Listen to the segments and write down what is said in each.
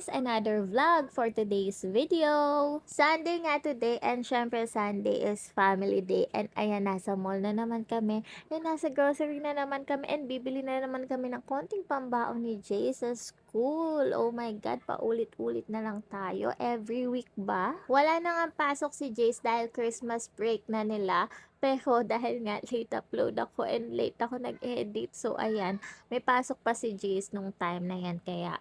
guys! Another vlog for today's video. Sunday nga today and syempre Sunday is family day and ayan nasa mall na naman kami and nasa grocery na naman kami and bibili na naman kami ng konting pambaon ni Jay sa school. Oh my God, paulit-ulit na lang tayo. Every week ba? Wala na nga pasok si Jace dahil Christmas break na nila. Pero dahil nga late upload ako and late ako nag-edit. So ayan, may pasok pa si Jace nung time na yan. Kaya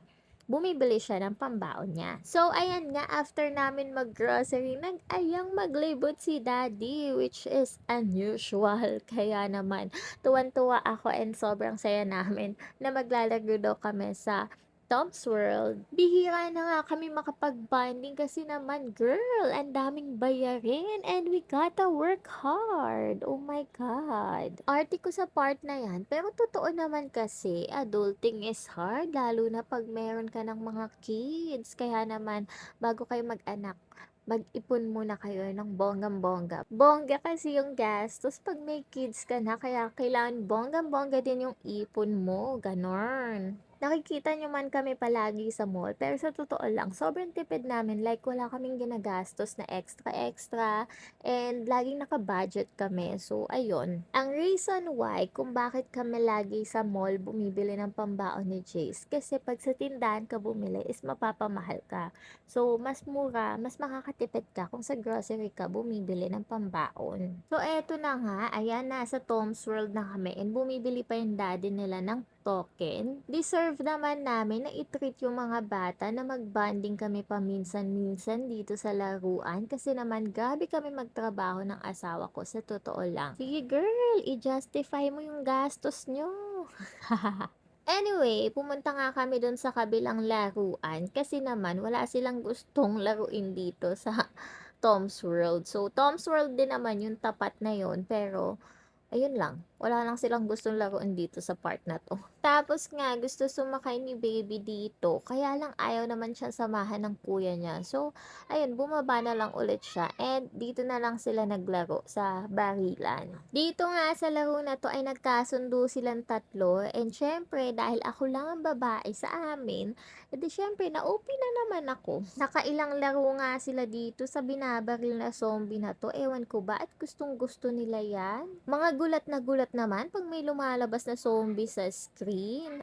bumibili siya ng pambaon niya. So, ayan nga, after namin mag-grocery, nag-ayang maglibot si daddy, which is unusual. Kaya naman, tuwan-tuwa ako and sobrang saya namin na maglalaro daw kami sa Tom's World. Bihira na nga kami makapag-bonding kasi naman, girl, ang daming bayarin and we gotta work hard. Oh my God. Arte ko sa part na yan, pero totoo naman kasi, adulting is hard, lalo na pag meron ka ng mga kids. Kaya naman, bago kayo mag-anak, mag-ipon muna kayo ng bonggang-bongga. Bongga kasi yung gastos pag may kids ka na, kaya kailangan bonggang-bongga din yung ipon mo, ganon. Nakikita nyo man kami palagi sa mall, pero sa totoo lang, sobrang tipid namin. Like, wala kaming ginagastos na extra-extra, and laging naka-budget kami. So, ayun. Ang reason why, kung bakit kami lagi sa mall bumibili ng pambaon ni Jace, kasi pag sa tindahan ka bumili, is mapapamahal ka. So, mas mura, mas makakatipid ka kung sa grocery ka bumibili ng pambaon. So, eto na nga, ayan, nasa Tom's World na kami, and bumibili pa yung daddy nila ng token. Deserve naman namin na i-treat yung mga bata na mag-bonding kami paminsan-minsan dito sa laruan kasi naman gabi kami magtrabaho ng asawa ko sa totoo lang. Sige girl, i-justify mo yung gastos nyo. Anyway, pumunta nga kami doon sa kabilang laruan kasi naman wala silang gustong laruin dito sa Tom's World. So, Tom's World din naman yung tapat na yon pero ayun lang, wala lang silang gustong laruan dito sa part na to. Tapos nga, gusto sumakay ni baby dito, kaya lang ayaw naman siya samahan ng kuya niya. So, ayun, bumaba na lang ulit siya. And dito na lang sila naglaro sa barilan. Dito nga sa laro na to ay nagkasundo silang tatlo. And syempre, dahil ako lang ang babae sa amin, edi syempre, na-OP na naman ako. Nakailang laro nga sila dito sa binabaril na zombie na to. Ewan ko ba at gustong gusto nila yan? Mga gulat na gulat naman pag may lumalabas na zombie sa screen.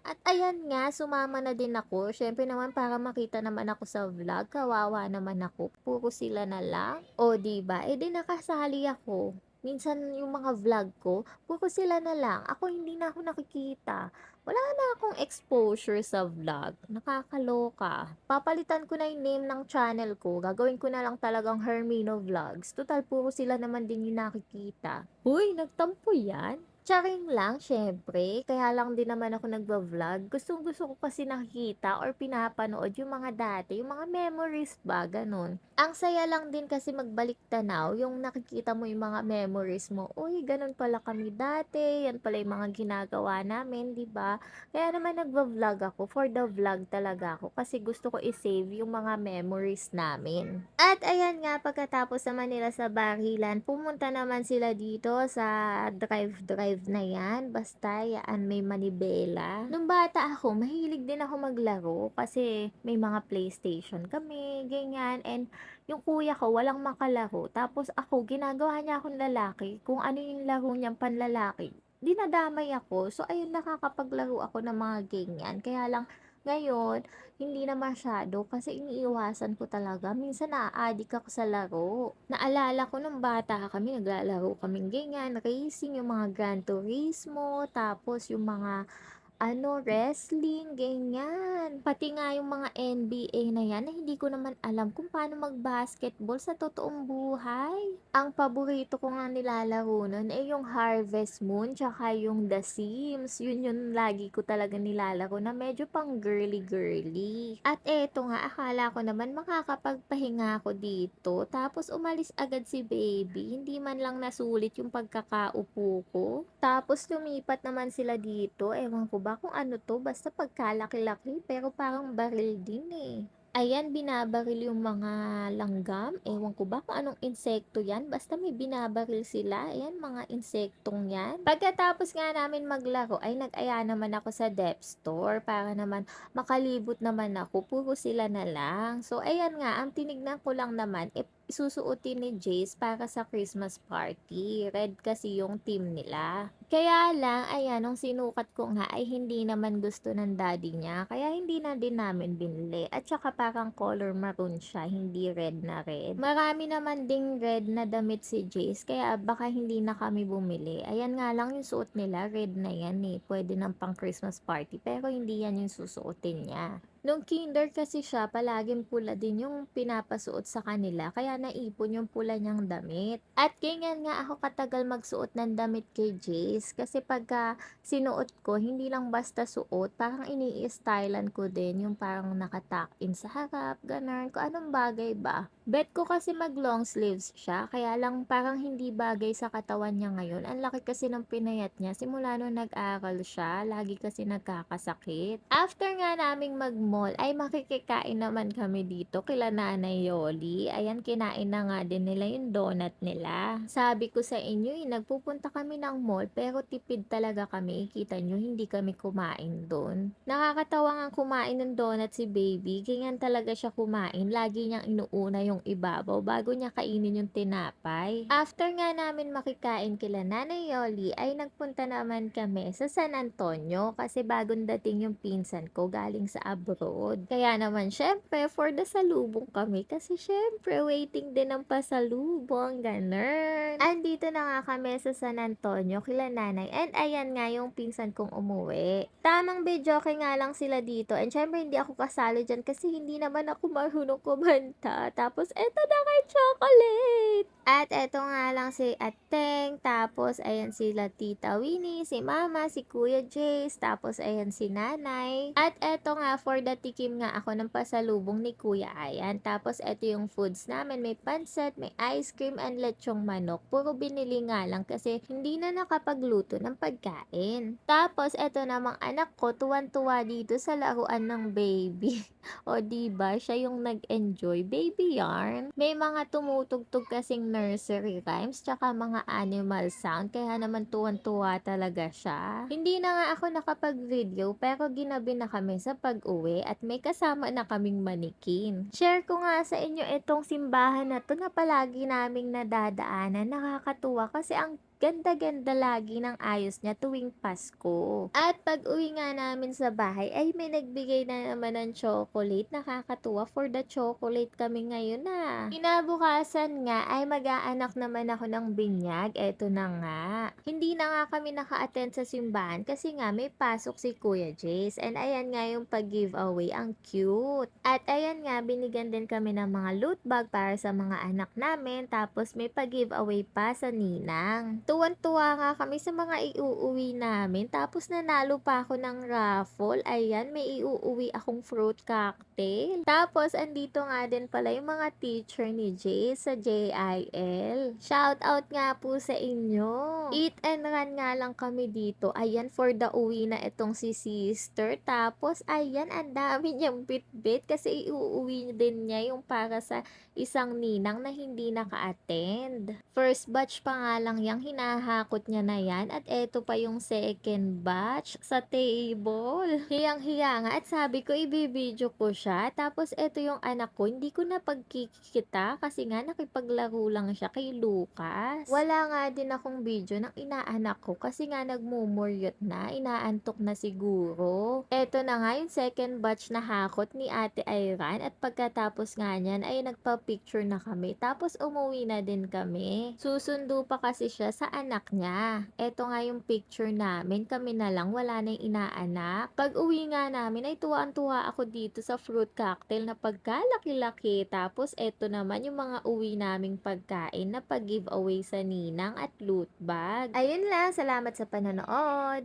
At ayan nga, sumama na din ako. Syempre naman para makita naman ako sa vlog. Kawawa naman ako. Puro sila na lang. O diba? E di nakasali ako. Minsan yung mga vlog ko, puro sila na lang. Ako hindi na ako nakikita. Wala na akong exposure sa vlog. Nakakaloka. Papalitan ko na yung name ng channel ko. Gagawin ko na lang talagang Hermino Vlogs. Total, puro sila naman din yung nakikita. Uy, nagtampo yan? Charing lang, syempre. Kaya lang din naman ako nagba-vlog. Gustong gusto ko kasi nakikita or pinapanood yung mga dati, yung mga memories ba, ganun. Ang saya lang din kasi magbalik tanaw, yung nakikita mo yung mga memories mo. Uy, ganun pala kami dati, yan pala yung mga ginagawa namin, di ba? Kaya naman nagba-vlog ako, for the vlog talaga ako, kasi gusto ko i-save yung mga memories namin. At ayan nga, pagkatapos naman nila sa barilan, pumunta naman sila dito sa drive-drive na yan. Basta, yan, may manibela. Nung bata ako, mahilig din ako maglaro kasi may mga PlayStation kami, ganyan. And yung kuya ko, walang makalaro. Tapos ako, ginagawa niya akong lalaki. Kung ano yung laro niyang panlalaki, dinadamay ako. So, ayun, nakakapaglaro ako ng mga ganyan. Kaya lang, ngayon, hindi na masyado kasi iniiwasan ko talaga. Minsan naa-addict ako sa laro. Naalala ko nung bata kami, naglalaro kaming ganyan, racing, yung mga Gran Turismo, tapos yung mga ano, wrestling, ganyan. Pati nga yung mga NBA na yan na hindi ko naman alam kung paano mag-basketball sa totoong buhay. Ang paborito ko nga nilalaro nun ay yung Harvest Moon tsaka yung The Sims. Yun yung lagi ko talaga nilalaro na medyo pang girly-girly. At eto nga, akala ko naman makakapagpahinga ako dito. Tapos umalis agad si baby. Hindi man lang nasulit yung pagkakaupo ko. Tapos lumipat naman sila dito. Ewan ko ba kung ano to, basta pagkalaki-laki, pero parang baril din eh. Ayan, binabaril yung mga langgam. Ewan ko ba kung anong insekto yan. Basta may binabaril sila. Ayan, mga insektong yan. Pagkatapos nga namin maglaro, ay nag-aya naman ako sa dep store para naman makalibot naman ako. Puro sila na lang. So, ayan nga, ang tinignan ko lang naman, eh, isusuotin ni Jace para sa Christmas party. Red kasi yung team nila. Kaya lang, ayan, nung sinukat ko nga ay hindi naman gusto ng daddy niya. Kaya hindi na din namin binili. At saka parang color maroon siya, hindi red na red. Marami naman ding red na damit si Jace, kaya baka hindi na kami bumili. Ayan nga lang yung suot nila, red na yan eh. Pwede ng pang Christmas party, pero hindi yan yung susuotin niya. Nung kinder kasi siya, palaging pula din yung pinapasuot sa kanila, kaya naipon yung pula niyang damit. At ganyan nga ako katagal magsuot ng damit kay Jace, kasi pagka sinuot ko, hindi lang basta suot, parang ini-stylean ko din, yung parang nakatuck in sa harap, ganun, kung anong bagay ba. Bet ko kasi mag long sleeves siya, kaya lang parang hindi bagay sa katawan niya ngayon. Ang laki kasi ng pinayat niya, simula nung nag-aral siya, lagi kasi nagkakasakit. After nga naming mag-mall, ay makikikain naman kami dito kila Nanay Yoli. Ayan, kinain na nga din nila yung donut nila. Sabi ko sa inyo, eh, nagpupunta kami ng mall, pero tipid talaga kami. Kita nyo, hindi kami kumain doon. Nakakatawa nga kumain ng donut si baby. Ganyan talaga siya kumain. Lagi niyang inuuna yung ibabaw bago niya kainin yung tinapay. After nga namin makikain kila Nanay Yoli, ay nagpunta naman kami sa San Antonio kasi bagong dating yung pinsan ko galing sa abroad. Kaya naman, syempre, for the salubong kami kasi syempre, waiting din ang pasalubong, ganun. Andito na nga kami sa San Antonio kila nanay and ayan nga yung pinsan kong umuwi. Tamang bedyoke nga lang sila dito and syempre hindi ako kasali dyan kasi hindi naman ako marunong kumanta. Tapos eto na kay chocolate! At eto nga lang si Ateng, tapos ayan sila Tita Winnie, si Mama, si Kuya Jace, tapos ayan si Nanay. At eto nga for the tikim nga ako ng pasalubong ni Kuya Ayan. Tapos eto yung foods namin, may pancit, may ice cream and lechong manok. Puro binili nga lang kasi hindi na nakapagluto ng pagkain. Tapos eto namang anak ko, tuwan-tuwa dito sa laruan ng baby. o diba, siya yung nag-enjoy. Baby yarn. May mga tumutugtog kasing nursery rhymes tsaka mga animal sound kaya naman tuwan-tuwa talaga siya. Hindi na nga ako nakapag-video pero ginabi na kami sa pag-uwi at may kasama na kaming manikin. Share ko nga sa inyo itong simbahan na to na palagi naming nadadaanan. Nakakatuwa kasi ang ganda-ganda lagi ng ayos niya tuwing Pasko. At pag uwi nga namin sa bahay, ay may nagbigay na naman ng chocolate. Nakakatuwa for the chocolate kami ngayon na. Kinabukasan nga ay mag-aanak naman ako ng binyag. Eto na nga. Hindi na nga kami naka-attend sa simbahan kasi nga may pasok si Kuya Jace. And ayan nga yung pag-giveaway. Ang cute. At ayan nga, binigyan din kami ng mga loot bag para sa mga anak namin. Tapos may pag-giveaway pa sa ninang. Tuwan-tuwa nga kami sa mga iuuwi namin. Tapos nanalo pa ako ng raffle. Ayan, may iuuwi akong fruit cocktail. Tapos andito nga din pala yung mga teacher ni Jay sa JIL. Shout out nga po sa inyo. Eat and run nga lang kami dito. Ayan, for the uwi na itong si sister. Tapos, ayan, ang dami niyang bit-bit kasi iuuwi din niya yung para sa isang ninang na hindi naka-attend. First batch pa nga lang yung hinahakot niya na yan at eto pa yung second batch sa table. Hiyang-hiya nga at sabi ko ibibidyo ko siya. Tapos eto yung anak ko, hindi ko na pagkikita kasi nga nakipaglaro lang siya kay Lucas. Wala nga din akong video ng inaanak ko kasi nga nagmumuryot na, inaantok na siguro. Eto na nga yung second batch na hakot ni Ate Iran at pagkatapos nga niyan ay nagpa-picture na kami. Tapos umuwi na din kami. Susundo pa kasi siya sa anak niya. Eto nga yung picture namin. Kami na lang, wala na yung inaanak. Pag uwi nga namin ay tuwaan-tuwa ako dito sa fruit cocktail na pagkalaki-laki. Tapos eto naman yung mga uwi naming pagkain na pag-giveaway sa ninang at loot bag. Ayun lang, salamat sa panonood.